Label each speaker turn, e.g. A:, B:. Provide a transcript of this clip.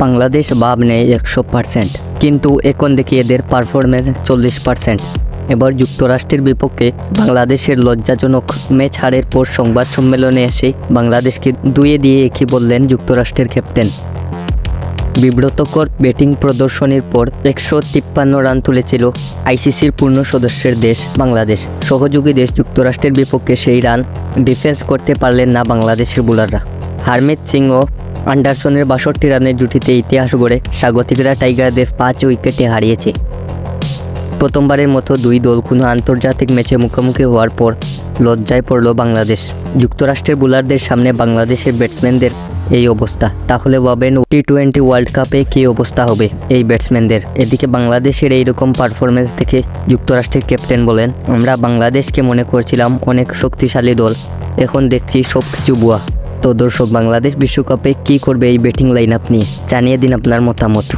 A: বাংলাদেশ ভাব নেয় একশো পার্সেন্ট কিন্তু এখন দেখি এদের পারফরমেন্স চল্লিশ পার্সেন্ট এবার যুক্তরাষ্ট্রের বিপক্ষে বাংলাদেশের লজ্জাজনক ম্যাচ হারের পর সংবাদ সম্মেলনে এসে বাংলাদেশকে দুয়ে দিয়ে একই বললেন যুক্তরাষ্ট্রের ক্যাপ্টেন বিব্রতকর ব্যাটিং প্রদর্শনীর পর একশো তিপ্পান্ন রান তুলেছিল আইসিসির পূর্ণ সদস্যের দেশ বাংলাদেশ। সহযোগী দেশ যুক্তরাষ্ট্রের বিপক্ষে সেই রান ডিফেন্স করতে পারলেন না বাংলাদেশের বোলাররা হারমিত সিং ও অ্যান্ডারসনের বাষট্টি রানের জুটিতে ইতিহাস গড়ে স্বাগতিকরা টাইগারদের পাঁচ উইকেটে হারিয়েছে। প্রথমবারের মতো দুই দল কোনো আন্তর্জাতিক ম্যাচে মুখোমুখি হওয়ার পর লজ্জায় পড়ল বাংলাদেশ। যুক্তরাষ্ট্রের বোলারদের সামনে বাংলাদেশের ব্যাটসম্যানদের এই অবস্থা। তাহলে ভাবেন টি টোয়েন্টি ওয়ার্ল্ড কাপে কী অবস্থা হবে এই ব্যাটসম্যানদের? এদিকে বাংলাদেশের এইরকম পারফরমেন্স দেখে যুক্তরাষ্ট্রের ক্যাপ্টেন বলেন, আমরা বাংলাদেশকে মনে করছিলাম অনেক শক্তিশালী দল। এখন দেখছি সব কিছু বুয়া তো দর্শক বাংলাদেশ বিশ্বকাপে কি করবে এই ব্যাটিং লাইন আপনি? জানিয়ে দিন আপনার মতামত।